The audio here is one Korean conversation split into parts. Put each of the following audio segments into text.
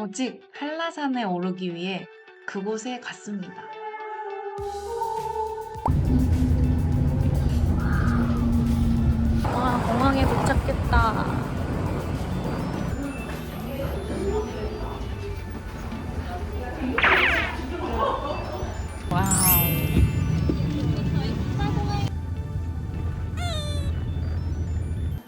오직 한라산에 오르기 위해 그곳에 갔습니다. 와, 공항에 도착했다. 와우.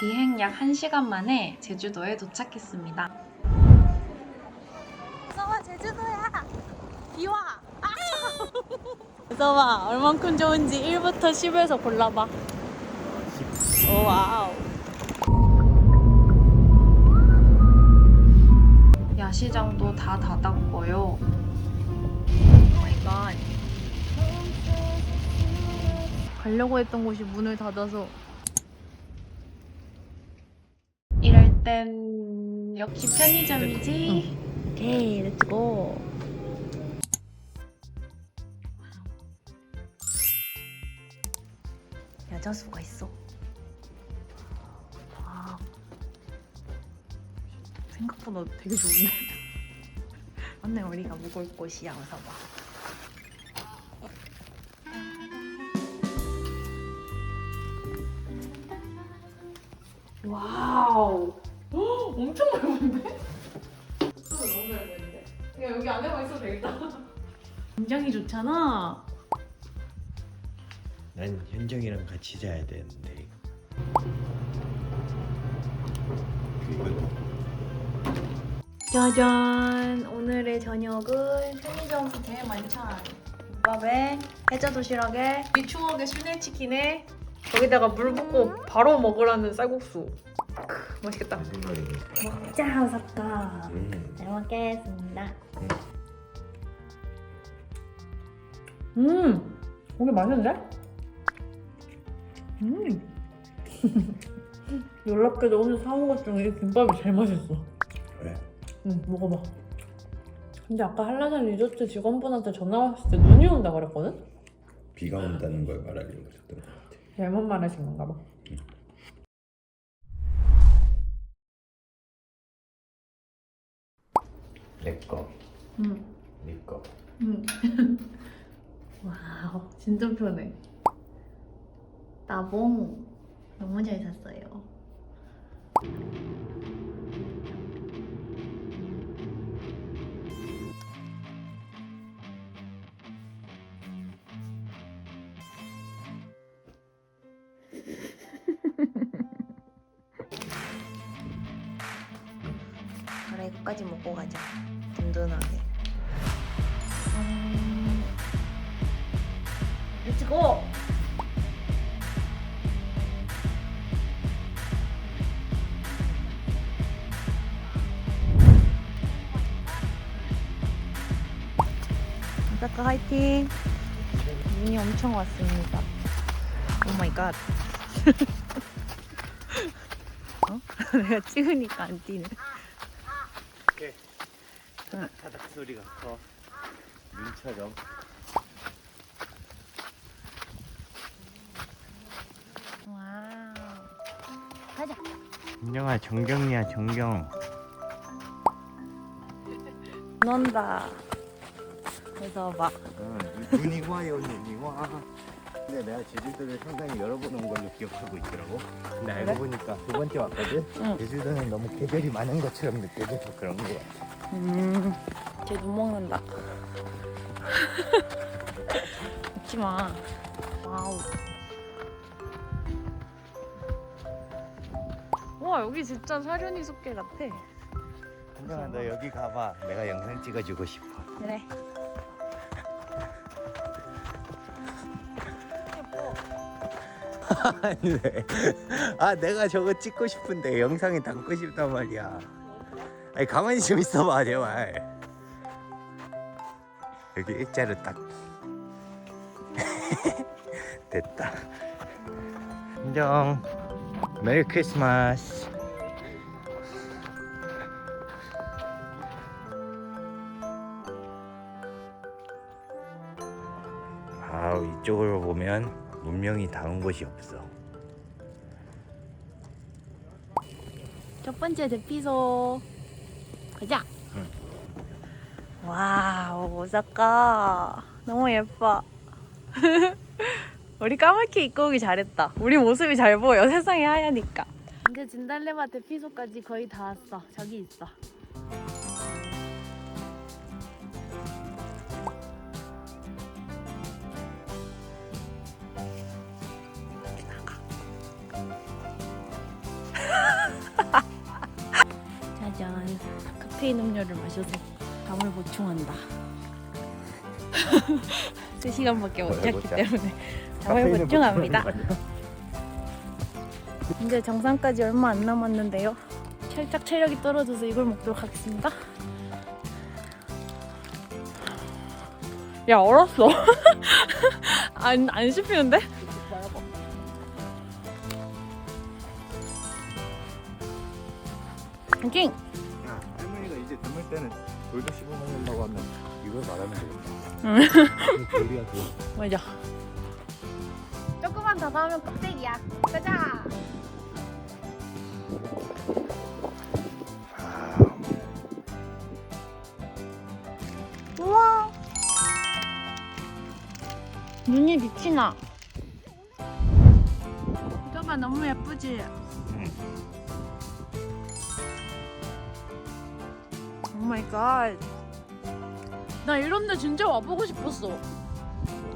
비행 약 1시간 만에 제주도에 도착했습니다. 무서워 제주도야. 비와. 아! 무서워. 얼만큼 좋은지 1부터 10에서 골라봐. 오 와우. 야시장도 다 닫았고요. 오마이갓. 가려고 했던 곳이 문을 닫아서 이럴 땐 역시 편의점이지. 오케이, 렛츠고. 여자수가 있어. 와. 생각보다 되게 좋은데. 맞네, 우리가 묵을 곳이야, 어서 봐. 와우. 엄청 넓은데? 너무 넓은데? 야 여기 안에만 있어도 되겠다. 굉장히 좋잖아. 난 현정이랑 같이 자야 되는데 짜잔! 오늘의 저녁은 편의점 제일 만찬. 국밥에 해자 도시락에 이 추억의 순대 치킨에 거기다가 물 붓고 바로 먹으라는 쌀국수. 크, 맛있겠다. 먹자, 사카. 음, 잘 먹겠습니다. 음, 고기 맛있는데? 음. 놀랍게도 오늘 사온 것 중에 이 김밥이 제일 맛있어. 왜? 응, 먹어봐. 근데 아까 한라산 리조트 직원분한테 전화 왔을 때 눈이 온다 그랬거든? 비가 온다는 걸 말하려고 했던 것 같아 잘못 말하신 건가 봐. 내꺼 응. 네꺼 응. 와우, 진짜 편해. 나봉 너무 잘 샀어요. 그래 이거까지 먹고 가자 든든하게 아까 화이팅. 눈이 엄청 왔습니다. 오 마이 갓. 어? 내가 찍으니까 안 뛰네. 바닥 소리가 커. 눈처럼. 와우. 가자. 현정아 정경이야 정경. 논다 그래서 막 어, 눈이 와요 눈이 와 근데 내가 제주도를 상당히 여러 번 온 걸로 기억하고 있더라고 근데 알고 보니까 두 번째 왔거든 응. 제주도는 너무 계절이 많은 것처럼 느껴져서 그런 거야 음, 쟤눈 먹는다. 먹지 마. 와우. 와, 여기 진짜 사려니 숲길 같아. 현정아 너 여기 가봐 내가 영상 찍어주고 싶어 그래. 아 내가 저거 찍고 싶은데 영상에 담고 싶단 말이야. 아니 가만히 좀 있어봐 제발. 여기 일자로 딱 됐다. 인정. 메리 크리스마스. 아 이쪽으로 보면 문명이 닿은 곳이 없어. 첫 번째 대피소. 가자. 와우 오사카. 너무 예뻐. 우리 까맣게 입고 오기 잘했다. 우리 모습이 잘 보여. 세상이 하얘니까 이제 진달래밭 대피소까지 거의 다 왔어. 저기 있어 음료를 마셔서 담을 보충한다 3시간밖에 못 잤기 해보자. 때문에 잠을 보충합니다 이제 정상까지 얼마 안 남았는데요 살짝 체력이 떨어져서 이걸 먹도록 하겠습니다 야 얼었어 안, 안 씹히는데? 킹! 드물 때는 돌도 씹어 먹는다고 하면 이걸 말하면 응. 되겠다. 우리가 그 맞아. 조금만 더 가면 껍데기야. 가자. 우와. 눈이 빛이 나. 이거가 너무 예쁘지? 오 마이 갓. 나 이런 데 진짜 와보고 싶었어.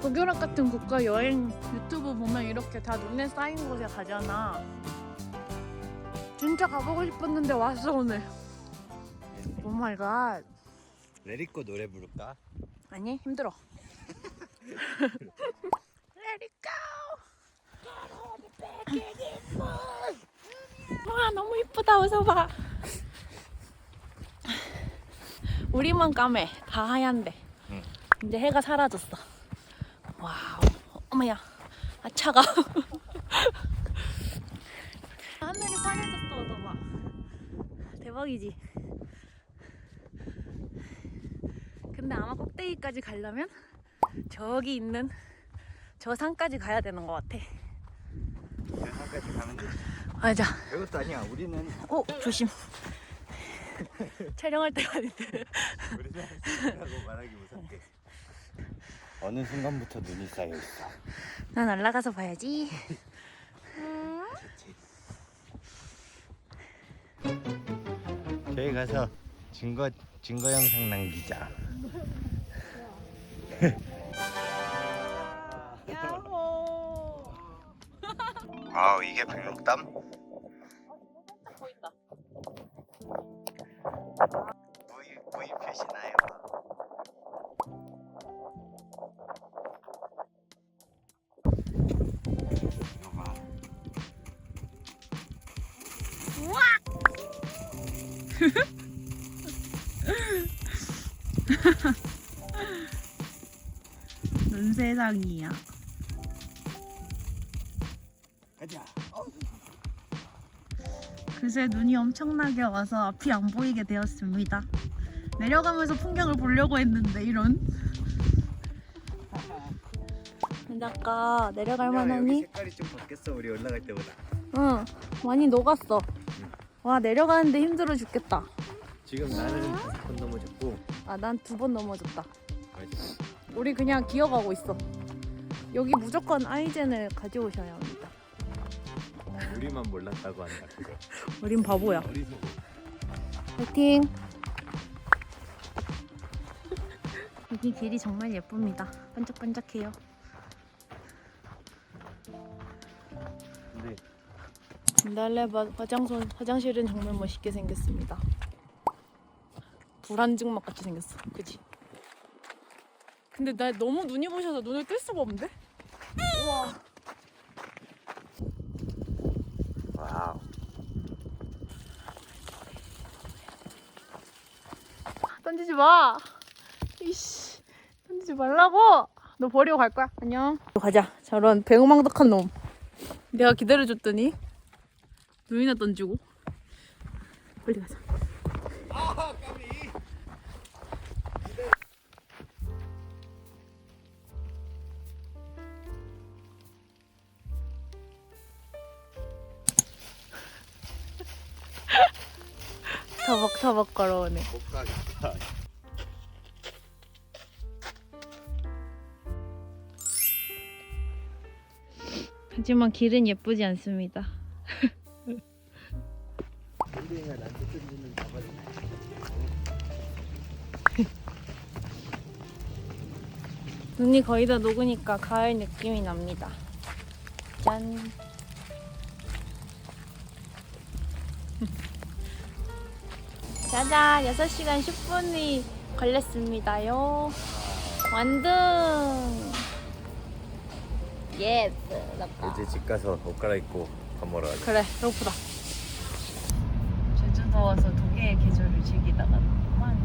북유럽 같은 국가 여행 유튜브 보면 이렇게 다 눈에 쌓인 곳에 가잖아. 진짜 가보고 싶었는데 왔어 오늘. 오 마이 갓. 레리코 노래 부를까? 아니 힘들어. Let it go. 와 너무 이쁘다 웃어봐. 우리만 까매 다 하얀데. 응. 이제 해가 사라졌어. 와우. 어머야. 아 차가. 하늘이 파래졌어 웃어봐. 대박이지. 근데 아마 꼭대기까지 가려면 저기 있는 저 산까지 가야 되는 것 같아. 대상까지 가면 돼. 맞아. 그것도 아니야. 우리는 오 조심. 촬영할 때가 아닌데. 우리는 라고 말하기 무섭게. 어느 순간부터 눈이 쌓여 있어. 난 올라가서 봐야지. 저희 가서 증거 증거 영상 남기자. 야호. 아 이게 백록담? 세상이야. 가자. 그새 눈이 엄청나게 와서 앞이 안 보이게 되었습니다. 내려가면서 풍경을 보려고 했는데 이런. 근데 아까 내려갈 만하니? 색깔이 좀 바뀌었어 우리 올라갈 때보다. 응, 많이 녹았어. 와 내려가는데 힘들어 죽겠다. 지금 나는 다섯 번 넘어졌고. 아 난 두 번 넘어졌다. 맞아. 우리 그냥 기어가고 있어. 여기 무조건 아이젠을 가져오셔야 합니다. 우리만 몰랐다고 한다 그거. 우린 바보야. 어리석어. 파이팅! 여기 길이 정말 예쁩니다. 반짝반짝해요. 근데 진달래밭 화장소, 화장실은 정말 멋있게 생겼습니다. 불안증막 같이 생겼어. 그치? 근데 나 너무 눈이 부셔서 눈을 뜰 수가 없는데? 우와. 와우. 던지지 마. 이씨. 던지지 말라고. 너 버리고 갈 거야. 안녕. 가자. 저런 배우망덕한 놈. 내가 기다려줬더니 눈이나 던지고. 빨리 가자. 서벅서벅 걸어오네. 하지만 길은 예쁘지 않습니다. 눈이 거의 다 녹으니까 가을 느낌이 납니다. 짠. 짜잔, 6시간 10분이 걸렸습니다요. 완등! 예스! 나 이제 집 가서 옷 갈아입고 밥 먹으러 가자 그래, 배고프다. 제주도 와서 두 개의 계절을 즐기다가 만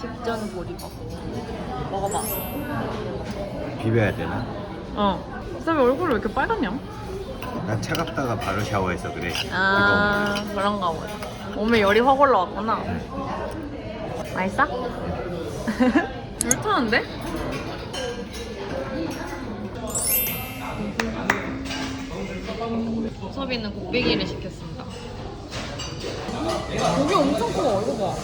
직전 보리밥. 비벼야 되나? 어. 그다음에 얼굴이 왜 이렇게 빨갛냐? 난 차갑다가 바로 샤워해서 그래 아 그런가 보다. 몸에 열이 확 올라왔구나. 맛있어? 불타는데? 소비는 곱빼기를 시켰습니다. 고기 엄청 커, 이거 봐.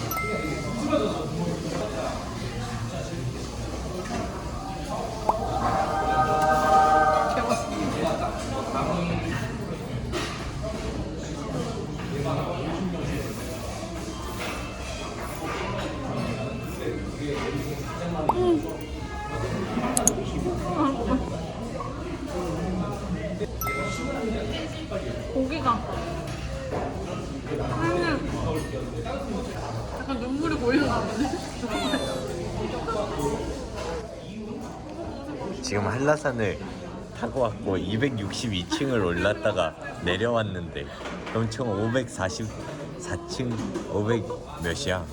한라산을 타고 왔고 262층을 올랐다가 내려왔는데 엄청 544층 500 몇이야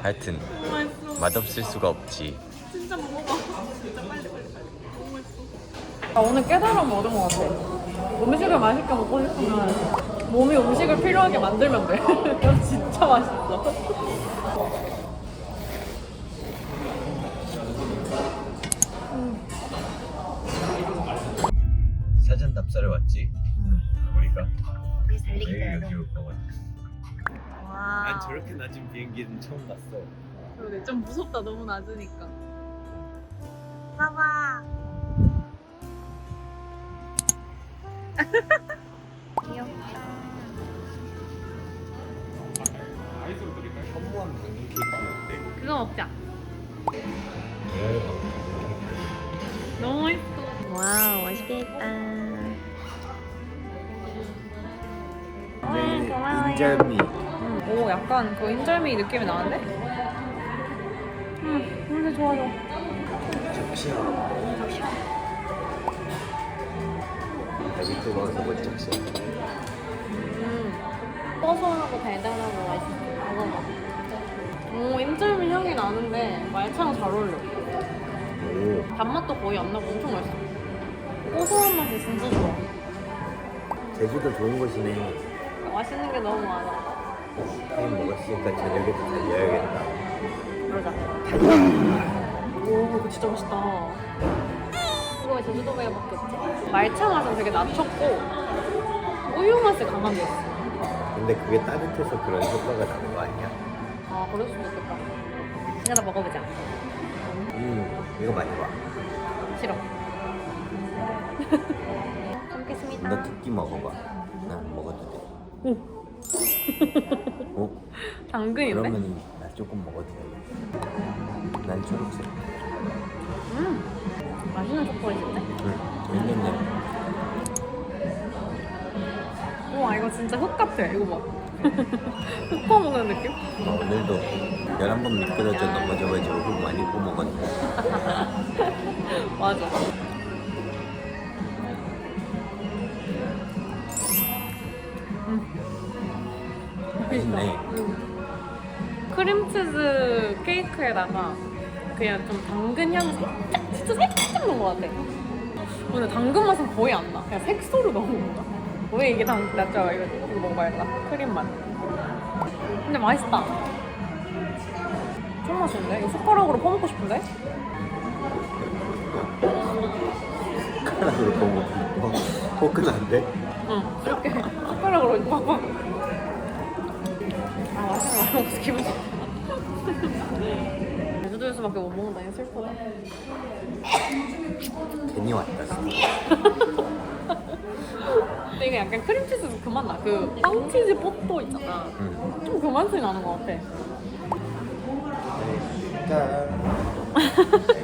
하여튼. 맛없을 수가 없지 진짜 먹어봐. 진짜 빨리 빨리 빨리. 너무 맛있어. 나 오늘 깨달음 얻은 것 같아. 음식을 맛있게 먹고 싶으면 몸이 음식을 필요하게 만들면 돼. 진짜 맛있어. 올 거거든 와. 난 저렇게 낮은 비행기는 처음 봤어 그러네. 좀 무섭다. 너무 낮으니까. 봐봐. 귀엽다. 현무암 당근 케이크 어때? 그거 먹자. 너무 맛있어. 와우, 맛있겠다. 인절미 오, 약간 그 인절미 느낌이 나는데? 응, 근데 좋아, 좋아. 접시야 또 먹어서 뭐 접시 음, 고소하고 달달하고 맛있어. 먹어봐. 오, 인절미 향이 나는데 말차랑 잘 어울려. 오 단맛도 거의 안 나고 엄청 맛있어. 고소한 맛이 진짜 좋아. 제주도 좋은 곳이네 맛있는 게 너무 많아. 타임 먹었으니까 저녁에도 달려야겠다 그러자. 오, 이거 진짜 맛있다. 이거 제주도 배밖에 없지? 말차 맛은 되게 낮췄고 우유 맛이 강한 게 있어. 근데 그게 따뜻해서 그런 효과가 나는 거 아니야? 아, 그럴 수도 있겠다. 이거 다 먹어보자. 음 이거 많이 봐. 싫어. 잘 먹겠습니다. 너 두끼 먹어봐. 난 먹어도 돼. 오. 어? 당근인데? 그러면 나 조금 먹어도 돼. 난 초록색. 음. 맛있는 초콜릿인데? 응. 왜냐면 우와, 이거 진짜 흙 같아. 이거 봐. 흙 퍼먹는 느낌? 어, 오늘도 11번 미끄러져 넘어져가지고 흙 많이 퍼먹었네. 맞아. 크림치즈 케이크에다가 그냥 좀 당근 향 살짝, 진짜 살짝 넣은 것 같아. 근데 당근 맛은 거의 안 나. 그냥 색소를 넣은 건가? 왜 이게 당, 낫죠? 이거, 이거 먹어봐야겠다. 크림 맛. 근데 맛있다. 좀 맛있는데? 이거 숟가락으로 퍼먹고 싶은데? 숟가락으로 퍼먹고 포크는 안 돼? 응. 이렇게 숟가락으로 팍팍. 말하고 기분 좋다. 제주도에서밖에 못 먹는다니 슬프다. 괜히 왔다. 근데 약간 크림치즈 그만 나. 그 빵치즈 뽀또 있잖아. 응. 좀 그만 소리 나는 것 같아.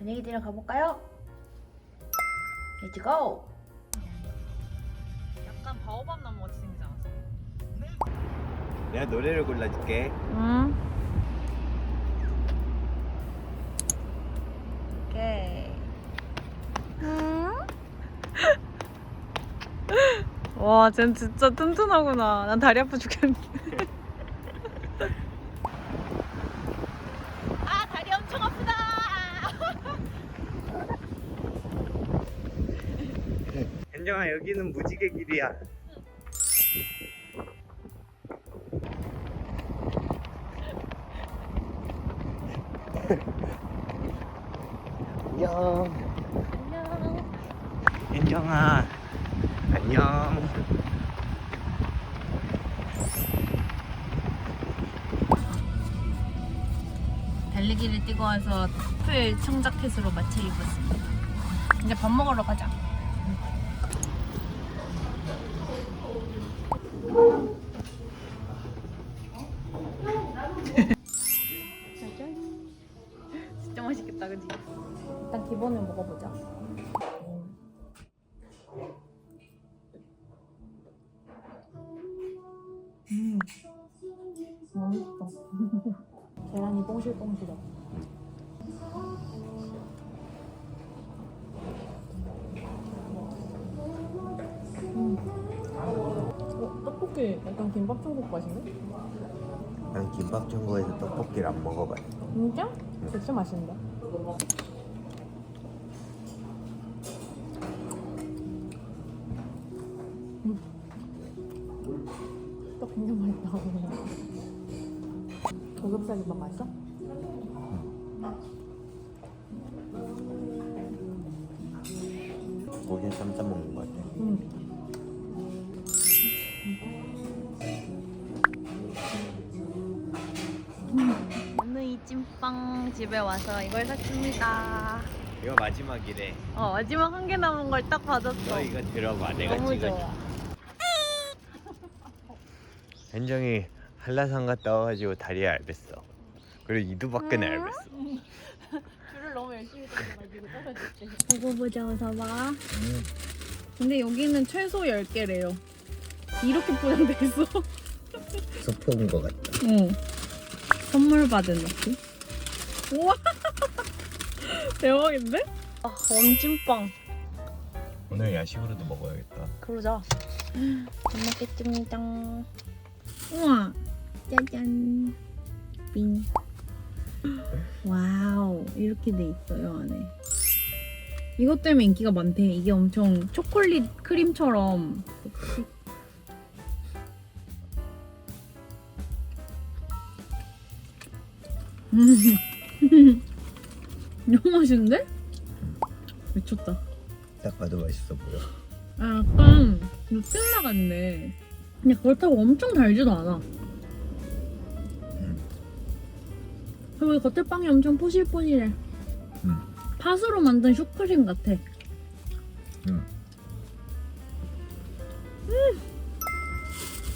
뛰러 가볼까요? Let's go! 약간 바오밥 나무 같이 생기지 않았어? 내가 노래를 골라줄게. 응. 오케이. 와, 쟨 진짜 튼튼하구나. 난 다리 아파 죽겠네. 아, 다리 엄청 아프다. 현정아 여기는 무지개 길이야. 안녕. 안녕. 현정아 안녕. 달리기를 뛰고 와서 풀 청자켓으로 마쳐 입었습니다. 이제 밥 먹으러 가자. 기본을 먹어보자. 음, 맛있어. 계란이 뽕실뽕실해. 음. 어, 떡볶이 약간 김밥 천국 맛인데? 난 김밥 천국에서 떡볶이를 안 먹어봤어. 진짜? 진짜 맛있는데? 고급살 김밥 맛있어? 고기는 쌈싸 먹는 것 같아. 응. 오늘 이 찐빵 집에 와서 이걸 샀습니다. 이거 마지막이래. 어 마지막 한 개 남은 걸 딱 받았어. 너 이거 들어봐. 내가 너무 찍어. 좋아. 현정이 한라산 갔다 와가지고 다리에 얇았어. 그리고 이두박근에 얇았어. 줄을 너무 열심히 뜯어가지고 떨어졌지. 보고 보자 어서 봐. 근데 여기는 최소 10개래요. 이렇게 포장돼 있어. 소포인 것 같다. 응. 선물 받은 느낌? 우와! 대박인데? 아, 원찐빵. 오늘 야식으로도 먹어야겠다. 그러자. 잘 먹겠습니다. 우와! 짜잔. 빙. 와우. 이렇게 돼 있어요, 안에. 이것 때문에 인기가 많대. 이게 엄청 초콜릿 크림처럼. 음. 너무 맛있는데? 미쳤다. 딱 봐도 맛있어 보여. 아, 약간 누텔라 같네. 근데 그렇다고 엄청 달지도 않아. 그리고 이 겉에 빵이 엄청 포실포실해. 음. 팥으로 만든 슈크림 같아.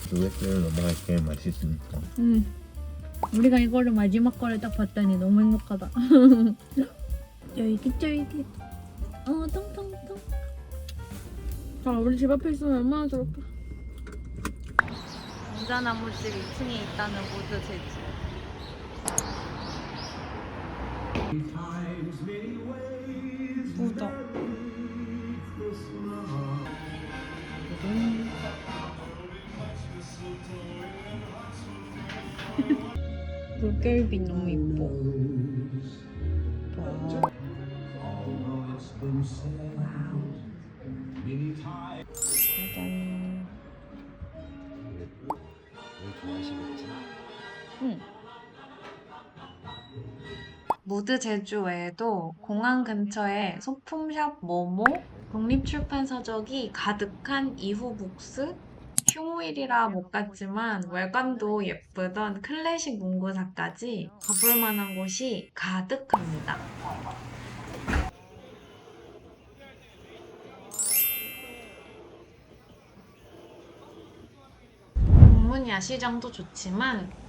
두개째로 넘어갈 게 맛있으니까. 음. 우리가 이거를 마지막 거를 딱 봤더니 너무 행복하다. 쫄깃 쫄깃. 어, 통통통. 자, 우리 집 앞에 있으면 얼마나 좋을까? 감자나무집 2층에 있다는 모두 제 집. 부자. 물결빛 너무 이뻐. 와. 짜 무드 제주 외에도 공항 근처에 소품샵 모모, 독립출판서적이 가득한 이후북스, 휴무일이라 못 갔지만 외관도 예쁘던 클래식 문구사까지 가볼 만한 곳이 가득합니다. 공문 야 시장도 좋지만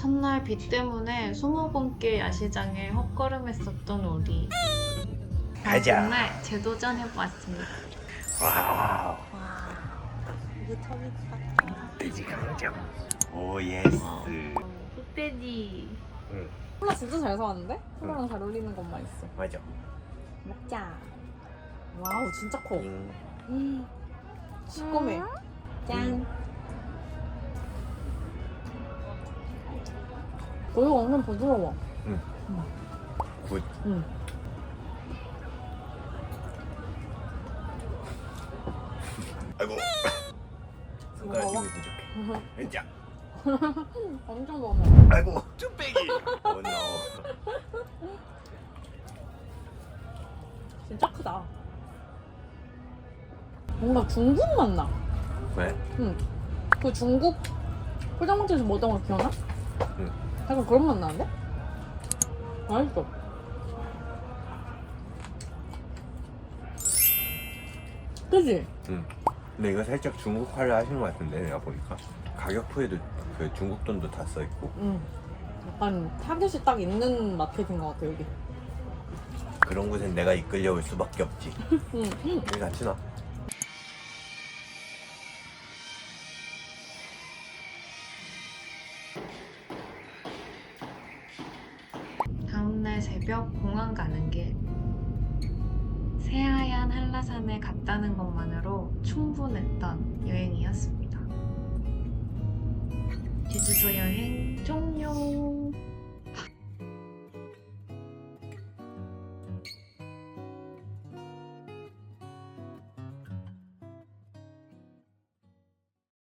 첫날 비 때문에 수목원길 야시장에 헛걸음했었던 우리 가자. 정말 재도전해보았습니다. 와우. 이거 턱이 돼지 강정. 오 예스. 흑돼지 콜라 진짜 잘 사왔는데? 콜라랑 잘 어울리는 것만 있어. 맞아. 먹자. 와우 진짜 커. 잉. 음. 시꺼매. 짠. 고기가 엄청 부드러워. 굿. 응. 아이고. 무거워? 손가락이 부족해. 자. 엄청 먹어. 아이고. 쭈빼기. 오 노. 진짜 크다. 뭔가 중국 맛 나. 왜? 응. 그 중국 포장마차에서 먹던 거 기억나? 응. 약간 그런 맛 나는데? 맛있어. 그지? 응. 근데 이거 살짝 중국화를 하시는 것 같은데 내가 보니까 가격표에도 그 중국 돈도 다 써 있고 응. 약간 타겟이 딱 있는 마켓인 것 같아, 여기. 그런 곳엔 내가 이끌려올 수밖에 없지. 응. 응. 여기 같이 나.